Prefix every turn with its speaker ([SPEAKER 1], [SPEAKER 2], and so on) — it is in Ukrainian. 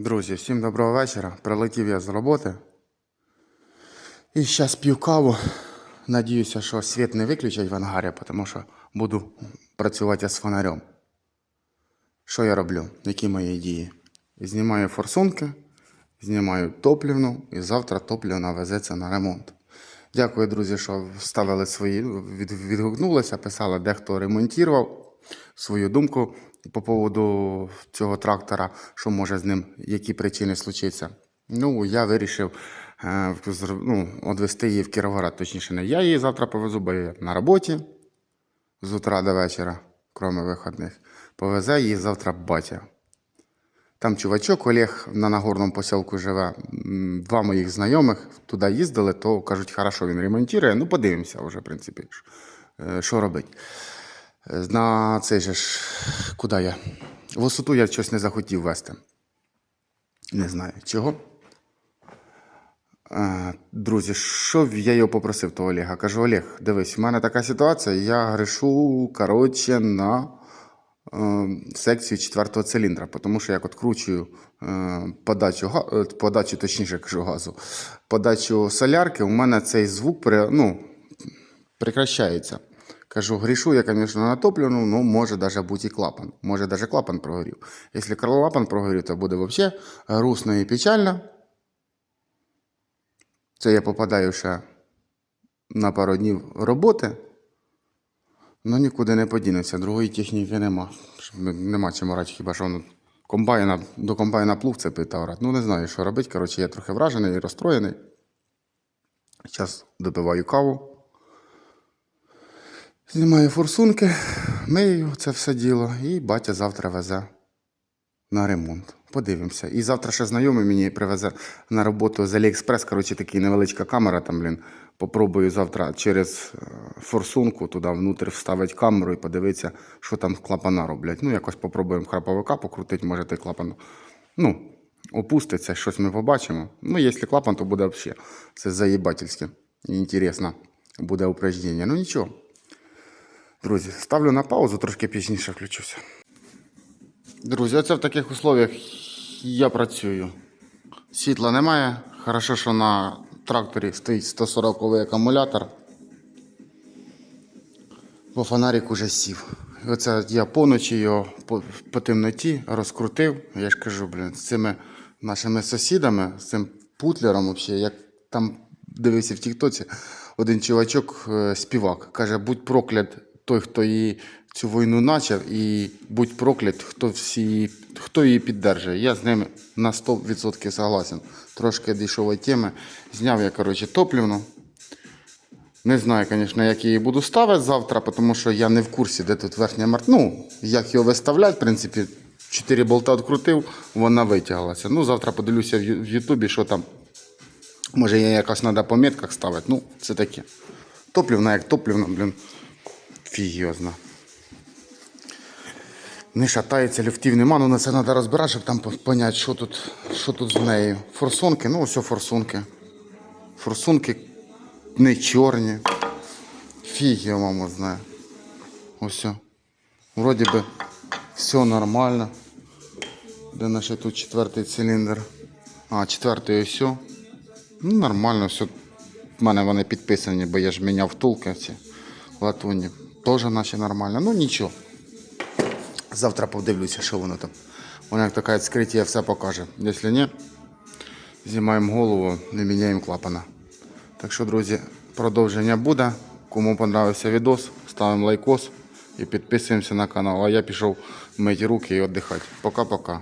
[SPEAKER 1] Друзі, всім доброго вечора. Прилетів я з роботи. І зараз п'ю каву. Надіюся, що світ не виключать в ангарі, тому що буду працювати з фонарем. Що я роблю? Які мої дії? Знімаю форсунки, знімаю топлівну і завтра топлівна везеться на ремонт. Дякую, друзі, що ставили свої, відгукнулися, писали, дехто ремонтував свою думку по поводу цього трактора, що може з ним, які причини случиться. Ну, я вирішив е, ну, відвести її в Кіровоград, точніше, не я її завтра повезу, бо я на роботі з утра до вечора, крім вихідних. Повезе її завтра батя. Там чувачок Олег на Нагорному посілку живе. Два моїх знайомих туди їздили, то кажуть, хорошо, він ремонтує. Ну, подивимося вже, в принципі, е, що робить. На цей же ж, куди я? Висоту я щось не захотів вести. Не знаю чого. Друзі, що я його попросив того Олега? Кажу, Олег, дивись, в мене така ситуація, я гришу, коротше, на е, секцію четвертого циліндра, тому що як откручую е, подачу, е, подачу, точніше кажу, газу, подачу солярки, у мене цей звук ну, прекращається. Кажу, грішу я, звісно, на топливну, ну, може навіть бути і клапан. Може навіть клапан прогорів. Якщо клапан прогорів, то буде взагалі грустно і печально. Це я попадаю ще на пару днів роботи. Ну нікуди не подінеться, другої техніки нема. Нема чим орати, хіба що ну, комбайна, до комбайна плуг це орати. Ну не знаю, що робити. Коротше, я трохи вражений і розстроєний. Зараз допиваю каву. Знімаю форсунки, мию це все діло, і батя завтра везе на ремонт. Подивимося. І завтра ще знайомий мені привезе на роботу з Аліекспрес. Коротше, така невеличка камера там, блін. Попробую завтра через е, форсунку туди внутрі вставити камеру і подивитися, що там клапана роблять. Ну, якось попробуємо храповика покрутити, може той клапан. Ну, опуститься, щось ми побачимо. Ну, якщо клапан, то буде взагалі. Це заїбательське. Інтересно буде упражнення. Ну нічого. Друзі, ставлю на паузу, трошки пізніше включуся. Друзі, оце в таких условиях я працюю. Світла немає. Хорошо, що на тракторі стоїть 140-й акумулятор. Бо фонарик уже сів. Оце я поночі його по, по темноті розкрутив. Я ж кажу, блін, з цими нашими сусідами, з цим путлером, взагалі, як там дивився в Тіктоці, один чувачок, е, співак, каже, будь проклят той, хто її цю війну почав, і будь проклят, хто, всі, хто її піддержує. Я з ними на 100% согласен. Трошки дійшов від теми. Зняв я, коротше, топлівну. Не знаю, звісно, як її буду ставити завтра, тому що я не в курсі, де тут верхня март. Ну, як його виставляти, в принципі, 4 болта відкрутив, вона витяглася. Ну, завтра подивлюся в Ютубі, що там. Може, її якось треба по ставити. Ну, це таке. Топлівна, як топлівна, блін, фіг. Не шатається, люфтів нема, ну на це треба розбирати, щоб там зрозуміти, що тут, що тут з нею. Форсунки, ну ось форсунки. Форсунки не чорні. Фіг я маму знаю. Ось. Вроді би все нормально. Де наш тут четвертий циліндр? А, четвертий ось. Ну, нормально, все. У мене вони підписані, бо я ж міняв втулки ці латунні. Теж наче нормально. Ну нічого. Завтра подивлюся, що воно там. Воно як така відкриття все покаже. Якщо ні, знімаємо голову, не міняємо клапана. Так що, друзі, продовження буде. Кому понравився відос, ставимо лайкос і підписуємося на канал. А я пішов мити руки і віддихати. Пока-пока.